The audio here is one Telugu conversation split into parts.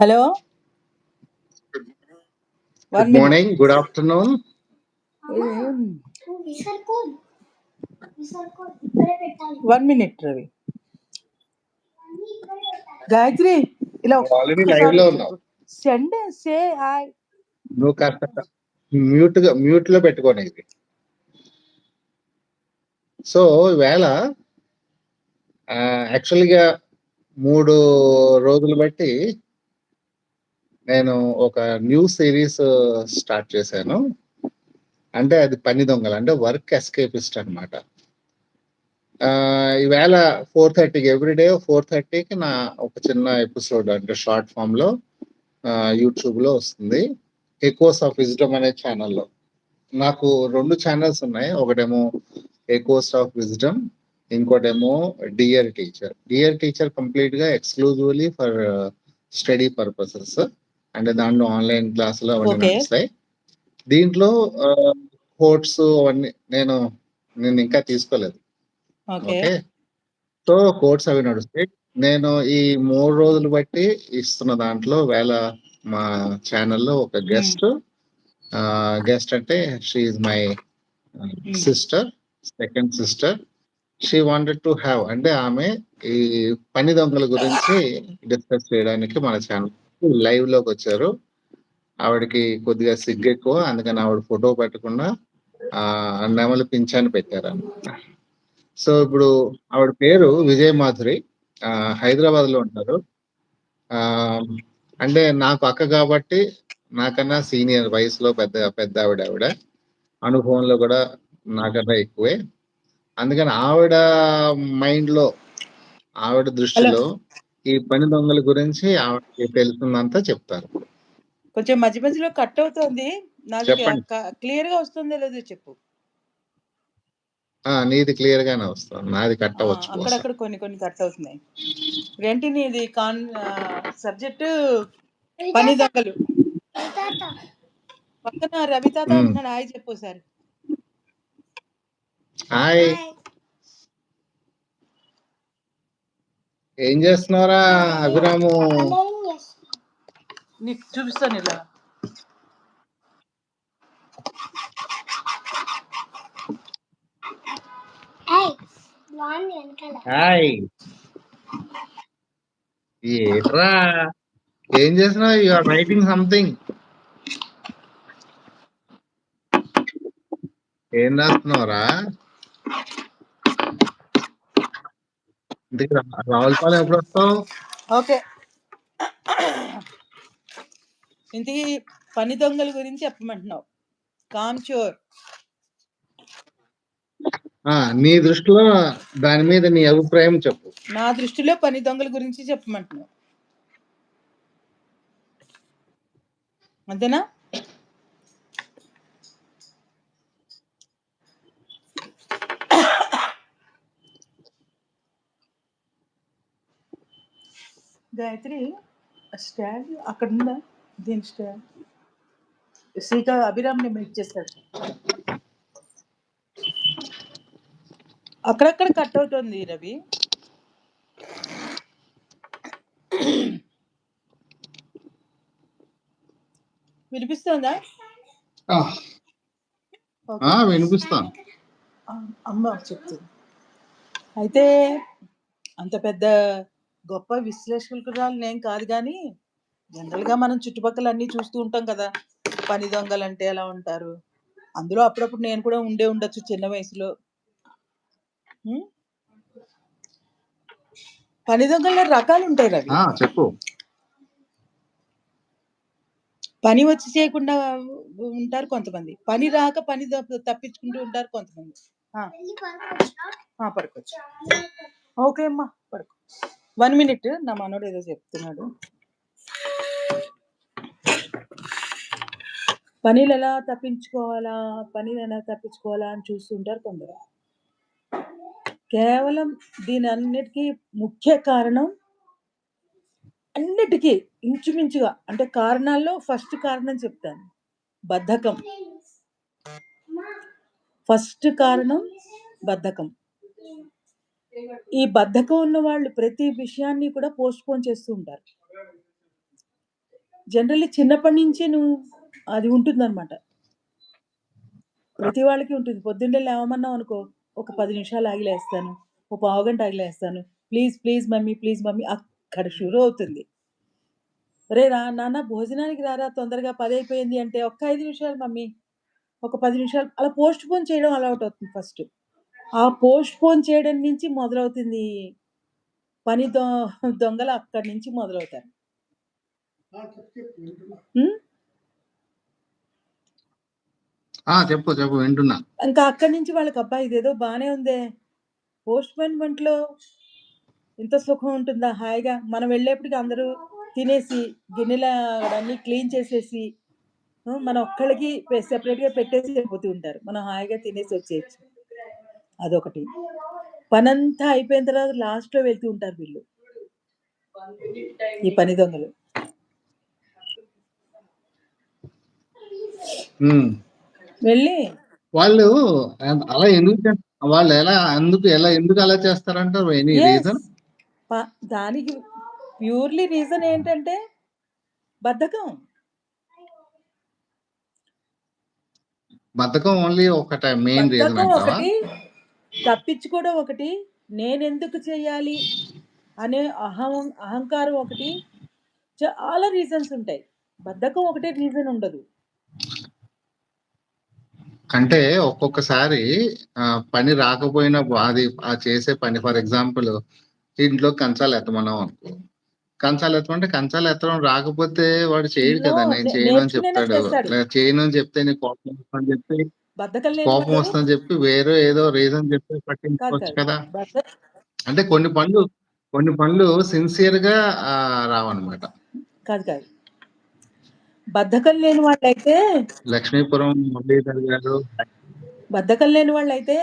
Hello good morning good afternoon one minute Ravi Gayatri ఇలా ఆల్రెడీ లైవ్లో ఉన్నావు. సెండ్ సే హాయ్ నువ్వు కాస్త మ్యూట్గా మ్యూట్లో పెట్టుకోండి ఇది. సో ఈవేళ యాక్చువల్గా మూడు రోజులు బట్టి నేను ఒక న్యూ సిరీస్ స్టార్ట్ చేశాను. అంటే అది పని దొంగలు అంటే వర్క్ ఎస్కేపిస్ట్ అనమాట ఈవేళ ఫోర్ థర్టీకి ఎవ్రీడే ఫోర్ థర్టీకి నా ఒక చిన్న ఎపిసోడ్ అంటే షార్ట్ ఫామ్లో యూట్యూబ్లో వస్తుంది. ఎకోస్ ఆఫ్ విజ్డమ్ అనే ఛానల్లో నాకు రెండు ఛానల్స్ ఉన్నాయి. ఒకటేమో ఎకోస్ ఆఫ్ విజ్డమ్ ఇంకోటేమో డియర్ టీచర్ డియర్ టీచర్ కంప్లీట్గా ఎక్స్క్లూజివ్లీ ఫర్ స్టడీ పర్పసెస్ అంటే దాంట్లో ఆన్లైన్ క్లాసులు అవన్నీ. నడుస్తాయి. దీంట్లో కోర్ట్స్ అవన్నీ నేను నేను ఇంకా తీసుకోలేదు. ఓకే. ఓకే? సో కోర్ట్స్ అవి నడుస్తాయి. నేను ఈ మూడు రోజులు బట్టి ఇస్తున్న దాంట్లో వేళ మా ఛానల్లో ఒక గెస్ట్ గెస్ట్ అంటే she my sister second sister she wanted to have అంటే ఆమె ఈ పని దొంగల గురించి డిస్కస్ చేయడానికి మన ఛానల్ లైవ్లోకి వచ్చారు ఆవిడకి కొద్దిగా సిగ్గు ఎక్కువ అందుకని ఆవిడ ఫోటో పెట్టకుండా ఆ నెమలి పింఛాన్ని పెట్టారు సో ఇప్పుడు ఆవిడ పేరు విజయ మాధురి. ఆ, హైదరాబాద్లో ఉంటారు. ఆ అంటే నాకు అక్క కాబట్టి నాకన్నా సీనియర్ వయసులో పెద్ద పెద్ద ఆవిడ ఆవిడ. అనుభవంలో కూడా నాకన్నా ఎక్కువే. అందుకని ఆవిడ మైండ్లో ఆవిడ దృష్టిలో ఈ పని దొంగల గురించి ఆవిడకి తెలిసిందంతా చెప్తారు. కొంచెం మధ్య మధ్యలో కట్ అవుతుంది. నాకు చెప్పండి. క్లియర్గా వస్తుందో లేదో చెప్పు. ఆ నీది క్లియర్ గానే వస్తుంది. నాది కట్టవచ్చు బహుశా. అక్కడక్కడ కొన్ని కొన్ని కట్ అవుతున్నాయి. ఏంటి నీది కాన్ సబ్జెక్ట్? పని దొంగలు. తాత పక్కన రవి తాత మ్మ్. ఉంటున్నాడు హాయ్ చెప్పు సార్ హాయ్. ఏం చేస్తున్నారా అభిరాము? నీకు చూపిస్తాను ఇలా. హాయ్. ఏట్రా? ఏం చేస్తున్నావు? యు ఆర్ రైటింగ్ సంథింగ్ ఏం రాస్తున్నావురా? రావులపాలెం ఎప్పుడు వస్తావు ఓకే. ఇంతకీ పని దొంగల గురించి చెప్పమంటున్నావు. కామ్చోర్ ఆ, నీ దృష్టిలో దాని మీద నీ అభిప్రాయం చెప్పు. నా దృష్టిలో పని దొంగల గురించి చెప్పమంటున్నావు. అంతేనా? గాయత్రి స్టాండ్ అక్కడ ఉందా? దీని స్టాండ్ శ్రీకా అభిరామ్ నేను ఇచ్చేస్తాడు అక్కడక్కడ కట్ అవుతుంది రవి. వినిపిస్తుందా? వినిపిస్తాను. అమ్మ చెప్తుంది. అయితే అంత పెద్ద గొప్ప విశ్లేషకురాలు నేను కాదు కానీ జనరల్గా మనం చుట్టుపక్కల అన్నీ చూస్తూ ఉంటాం కదా పని దొంగలు అంటే ఎలా ఉంటారు? అందులో అప్పుడప్పుడు నేను కూడా ఉండే ఉండొచ్చు చిన్న వయసులో? పని దొంగల్లో రకాలు ఉంటాయి రవి. చెప్పు. పని వచ్చి చేయకుండా ఉంటారు కొంతమంది. పని రాక పని తప్ప- తప్పించుకుంటూ ఉంటారు కొంతమంది. పడుకోవచ్చు. ఓకే అమ్మా పడుకో. వన్ మినిట్ నా మనోడు ఏదో చెప్తున్నాడు. పనీలు ఎలా తప్పించుకోవాలా? పనీలు ఎలా తప్పించుకోవాలా అని చూస్తుంటారు కొందరు. కేవలం దీని అన్నిటికీ ముఖ్య కారణం అన్నిటికీ ఇంచుమించుగా అంటే కారణాల్లో ఫస్ట్ కారణం చెప్తాను. బద్ధకం. ఫస్ట్ కారణం బద్ధకం. ఈ బద్ధకం ఉన్న వాళ్ళు ప్రతి విషయాన్ని కూడా పోస్ట్ పోన్ చేస్తూ ఉంటారు జనరల్లీ చిన్నప్పటి నుంచే నువ్వు అది ఉంటుందన్నమాట. ప్రతి వాళ్ళకి ఉంటుంది. పొద్దున్నే లేవమన్నావు అనుకో, ఒక పది నిమిషాలు ఆగిలేస్తాను ఒక పావు పావుగంట ఆగిలేస్తాను please, please mummy, please mummy అక్కడ షురు అవుతుంది. రే రా నాన్న భోజనానికి రారా తొందరగా పది అయిపోయింది" అంటే, "ఒక్క ఐదు నిమిషాలు మమ్మీ, ఒక పది నిమిషాలు" అలా పోస్ట్ పోన్ చేయడం అలవాటవుతుంది ఫస్ట్. ఆ పోస్ట్‌పోన్ చేయడం నుంచి మొదలవుతుంది. పని దొ దొంగలు అక్కడి నుంచి మొదలవుతారు. చెప్పు. చెప్పు. వింటున్నా. ఇంకా అక్కడి నుంచి వాళ్ళకి అబ్బా! ఇదేదో బానే ఉందే. పోస్ట్‌పోన్‌మెంట్‌లో ఇంత సుఖం ఉంటుందా హాయిగా. మనం వెళ్ళేప్పటికి అందరూ తినేసి, గిన్నెలన్నీ క్లీన్ చేసేసి. మన ఒక్కళ్ళకి సెపరేట్‌గా పెట్టేసి వెళ్ళిపోతూ ఉంటారు. మనం హాయిగా తినేసి వచ్చేయొచ్చు. అదొకటి. పనంతా అయిపోయిన తర్వాత లాస్ట్‌లో వెళ్తూ ఉంటారు వీళ్ళు. ఈ పని దొంగలు. వెళ్ళి వాళ్ళు అలా ఎందుకు వాళ్ళు ఎలా అందుకు ఎలా ఎందుకు అలా చేస్తారంటారు? ఎనీ. రీజన్? దానికి ప్యూర్‌లీ రీజన్ ఏంటంటే బద్ధకం. బద్ధకం ఓన్లీ ఒకట మెయిన్ రీజన్ తప్పించుకోవడం ఒకటి, నేనెందుకు చేయాలి అనే అహం అహంకారం ఒకటి. చాలా రీజన్స్ ఉంటాయి. బద్ధకం ఒకటే రీజన్ ఉండదు. అంటే ఒక్కొక్కసారి పని రాకపోయినా అది ఆ చేసే పని ఫర్ ఎగ్జాంపుల్ ఇంట్లో కంచాలు ఎత్తమన్నాం అనుకో. కంచాలు ఎత్తమంటే కంచాలు ఎత్తడం రాకపోతే వాడు చేయడు. కదా! నేను చేయను అని చెప్తాడు. చేయను అని చెప్తే నీకు కోపం చెప్పి బద్ధకం కోపం వస్తుందని చెప్పి వేరే ఏదో రీజన్ చెప్పి పట్టించుకోవచ్చు కాదు. అంటే కొన్ని పనులు కొన్ని పనులు సిన్సియర్‌గా ఆహ్, రావన్నమాట. కాదు కాదు. బద్ధకం లేని వాళ్ళైతే లక్ష్మీపురం మురళీధర్ గారు బద్ధకం లేని వాళ్ళైతే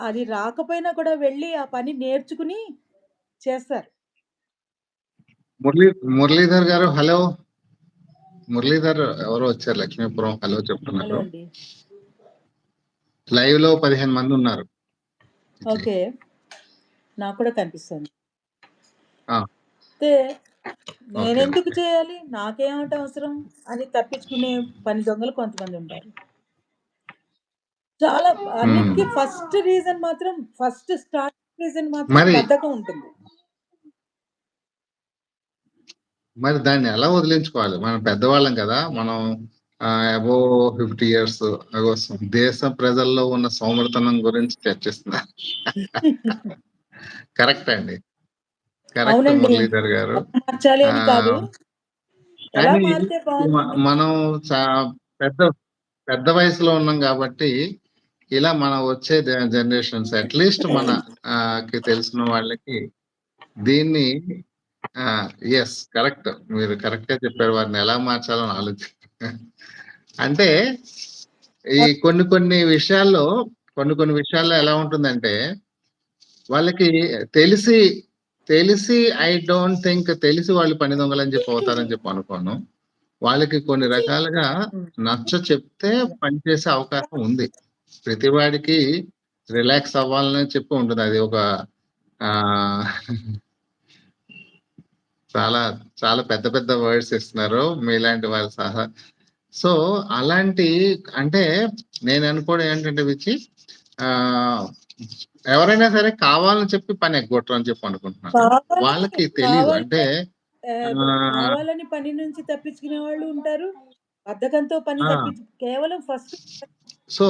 అది రాకపోయినా కూడా వెళ్ళి ఆ పని నేర్చుకుని చేస్తారు. మురళీ మురళీధర్ గారు హలో. మురళీధర్ ఎవరో వచ్చారు లక్ష్మీపురం హలో చెప్తున్నారు. అండి. లైవ్‌లో 15 మంది ఉన్నారు. ఓకే. నాకు కూడా కనిపిస్తుంది. అయితే. నేనెందుకు. చేయాలి? నాకేమిటి అవసరం? అని తప్పించుకునే పని దొంగలు కొంతమంది ఉంటారు. చాలా. అన్నిటికి ఫస్ట్ రీజన్ మాత్రం ఫస్ట్ స్టార్టింగ్ రీజన్ మాత్రం బద్ధకం ఉంటుంది. మరి దాన్ని ఎలా వదిలించుకోవాలి? మనం పెద్దవాళ్ళం కదా! మనం అబోవ్ 50 ఇయర్స్ అగో దేశ ప్రజల్లో ఉన్న సోమరితనం గురించి చర్చిస్తున్నారు. కరెక్ట్ అండి. కరెక్ట్. మురళీధర్ గారు. మనం పెద్ద పెద్ద వయసులో ఉన్నాం కాబట్టి ఇలా మన వచ్చే జనరేషన్స్ అట్‌లీస్ట్ మన తెలిసిన వాళ్ళకి దీన్ని! యెస్. కరెక్ట్. మీరు కరెక్ట్‌గా చెప్పారు. వారిని ఎలా మార్చాలని ఆలోచి అంటే ఈ కొన్ని కొన్ని విషయాల్లో కొన్ని కొన్ని విషయాల్లో ఎలా ఉంటుందంటే వాళ్ళకి తెలిసి తెలిసి ఐ డోంట్ థింక్ తెలిసి వాళ్ళు పని దొంగలని చెప్పి అవుతారని చెప్పి అనుకోను. వాళ్ళకి కొన్ని రకాలుగా. నచ్చ చెప్తే పని చేసే అవకాశం ఉంది. ప్రతి వాడికి రిలాక్స్ అవ్వాలని చెప్పి ఉంటది. అది ఒక చాలా చాలా పెద్ద పెద్ద వర్డ్స్ ఇస్తున్నారు. మీలాంటి వాళ్ళు సహా. సో, అలాంటి అంటే నేను అనుకోవడం ఏంటంటే విచ్చి ఎవరైనా సరే కావాలని చెప్పి పని ఎగ్గొట్టరు అని చెప్పి అనుకుంటున్నాను. వాళ్ళకి తెలీదు. అంటే కావాలని పని నుంచి తప్పించుకునే వాళ్ళు ఉంటారు. బద్ధకంతో పని కేవలం ఫస్ట్ సో,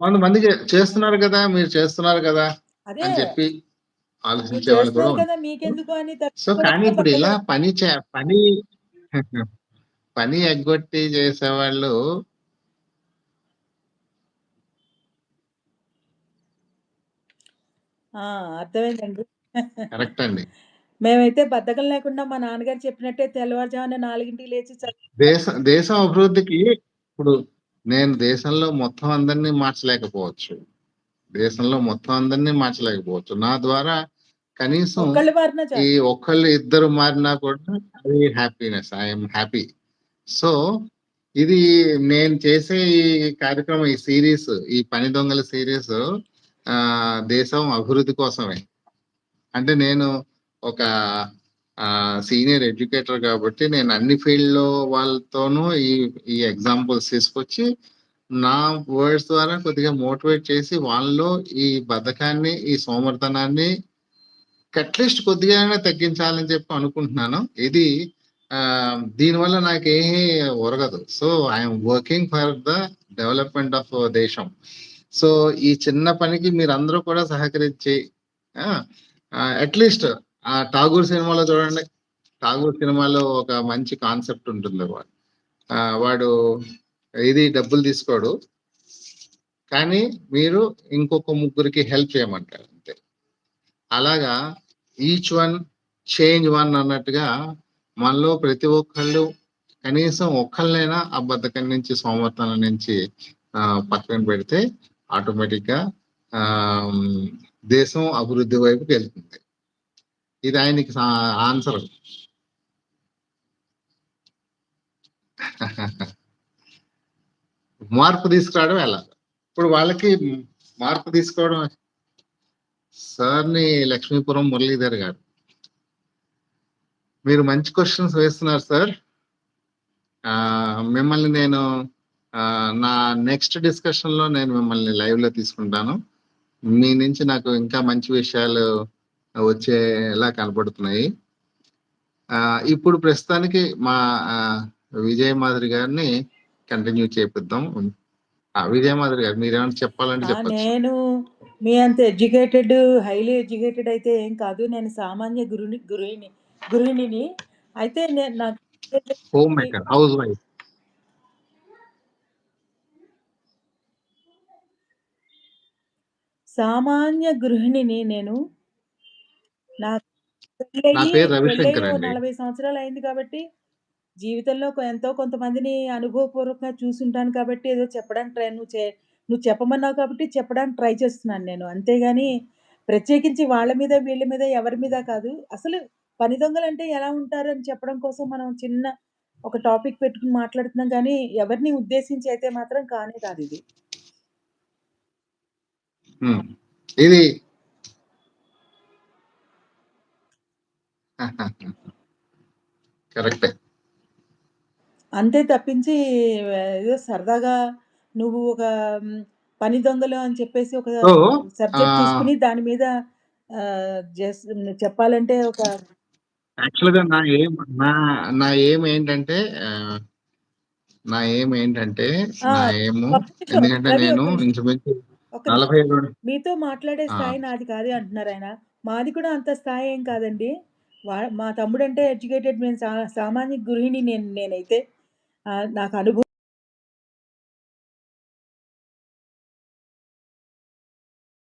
కొంతమంది చేస్తున్నారు కదా! మీరు చేస్తున్నారు కదా! అని చెప్పి ఆలోచించే వాళ్ళు కూడా సో, కానీ ఇప్పుడు ఇలా. పని చే పని పని ఎగ్గొట్టి చేసేవాళ్ళు ఆ! అర్థమైందండి. కరెక్ట్ అండి. మేమైతే బద్ధకం లేకుండా మా నాన్నగారు చెప్పినట్టే తెల్లవారుజామున 4కి లేచి దేశ దేశం అభివృద్ధికి ఇప్పుడు నేను దేశంలో మొత్తం అందరిని మార్చలేకపోవచ్చు. దేశంలో మొత్తం అందరిని మార్చలేకపోవచ్చు. నా ద్వారా కనీసం ఒక్కళ్ళు మారినా ఈ చాలు. ఒక్కళ్ళు ఇద్దరు మారినా కూడా అది happiness. I am happy. So, ఇది నేను చేసే ఈ కార్యక్రమం ఈ సీరీస్ ఈ పని దొంగల సీరీస్ దేశం అభివృద్ధి కోసమే. అంటే నేను ఒక సీనియర్ ఎడ్యుకేటర్ కాబట్టి నేను అన్ని ఫీల్డ్‌లో వాళ్ళతోనూ ఈ ఈ ఎగ్జాంపుల్స్ తీసుకొచ్చి, నా వర్డ్స్ ద్వారా కొద్దిగా మోటివేట్ చేసి వాళ్ళలో ఈ బద్ధకాన్ని, ఈ సోమర్థనాన్ని అట్‌లీస్ట్ కొద్దిగా తగ్గించాలని చెప్పి అనుకుంటున్నాను. ఇది Um, దీనివల్ల నాకేమీ ఒరగదు. So, I working for the development of దేశం. సో, ఈ చిన్న పనికి మీరందరూ కూడా సహకరించి అట్‌లీస్ట్ ఆ 'ఠాగూర్' సినిమాలో చూడండి. 'ఠాగూర్' సినిమాలో ఒక మంచి కాన్సెప్ట్ ఉంటుంది. వాడు వాడు ఇది డబ్బులు తీసుకోడు. కానీ మీరు ఇంకొక ముగ్గురికి హెల్ప్ చేయమంటారు అంతే. అలాగా ఈచ్ వన్ చేంజ్ వన్ అన్నట్టుగా మనలో ప్రతి ఒక్కళ్ళు కనీసం ఒక్కళ్ళైనా ఆ బద్ధకం నుంచి, సోమరితనం నుంచి పక్కన పెడితే ఆటోమేటిక్గా దేశం అభివృద్ధి వైపుకెళ్తుంది. ఇది ఆయనకి ఆన్సర్ మార్పు తీసుకురావడం ఎలా? ఇప్పుడు వాళ్ళకి మార్పు తీసుకోవడం సార్‌ని లక్ష్మీపురం మురళీధర్ గారు. మీరు మంచి క్వెషన్స్ వేస్తున్నారు సార్. మిమ్మల్ని నేను నా నెక్స్ట్ డిస్కషన్‌లో నేను మిమ్మల్ని లైవ్‌లో తీసుకుంటాను. మీ నుంచి నాకు ఇంకా మంచి విషయాలు వచ్చేలా కనపడుతున్నాయి. ఇప్పుడు ప్రస్తుతానికి మా ఆహ్, విజయమాధురి గారిని కంటిన్యూ చేపిద్దాం. ఆ! విజయమాధురి గారు మీరేమైనా చెప్పాలంటే ఆ! చెప్పొచ్చు. నేను మీ అంత ఎడ్యుకేటెడ్, హైలీ ఎడ్యుకేటెడ్ అయితే ఏం కాదు. నేను సామాన్య గృహిణి గృహిణి గృహిణిని. అయితే నేను నాకు హోమ్ మేకర్, హౌస్ వైఫ్. సామాన్య గృహిణిని నేను. నా. 40 సంవత్సరాలు అయింది కాబట్టి, జీవితంలో ఎంతో కొంతమందిని అనుభవపూర్వకంగా చూసుంటాను కాబట్టి ఏదో చెప్పడానికి ట్రై నువ్వు చే నువ్వు చెప్పమన్నావు కాబట్టి చెప్పడానికి ట్రై చేస్తున్నాను నేను. అంతేగాని ప్రత్యేకించి వాళ్ళ మీద, వీళ్ళ మీద, ఎవరి మీద కాదు. అసలు పని దొంగలంటే ఎలా ఉంటారు అని చెప్పడం కోసం మనం చిన్న ఒక టాపిక్ పెట్టుకొని మాట్లాడుతున్నాం గానీ, ఎవరిని ఉద్దేశించి అయితే మాత్రం కానే. హ్మ్. ఇది కరెక్టే. అంతే తప్పించి ఏదో సరదాగా నువ్వు ఒక పని దొంగలు అని చెప్పేసి ఒక సబ్జెక్ట్ తీసుకొని దాని మీద చెప్పాలంటే ఒక యాక్చువల్‌గా నా ఎయిమ్ నా నా ఎయిమ్ ఏంటంటే ఆహ్, నా ఎయిమ్ ఏంటంటే ఆ! నా ఎయిము ఎందుకంటే నేను నిమిషం. ఇంచుమించు ఒక్క నిమిషం. 42 మీతో మాట్లాడే ఆ! స్థాయి నాది కాదు అంటున్నారాయన. మాది కూడా అంత స్థాయి ఏం కాదండి. వా మా తమ్ముడంటే ఎడ్యుకేటెడ్ మేము సా సామాన్య గృహిణి నేను నేనైతే. ఆహ్, నాకు అనుభవం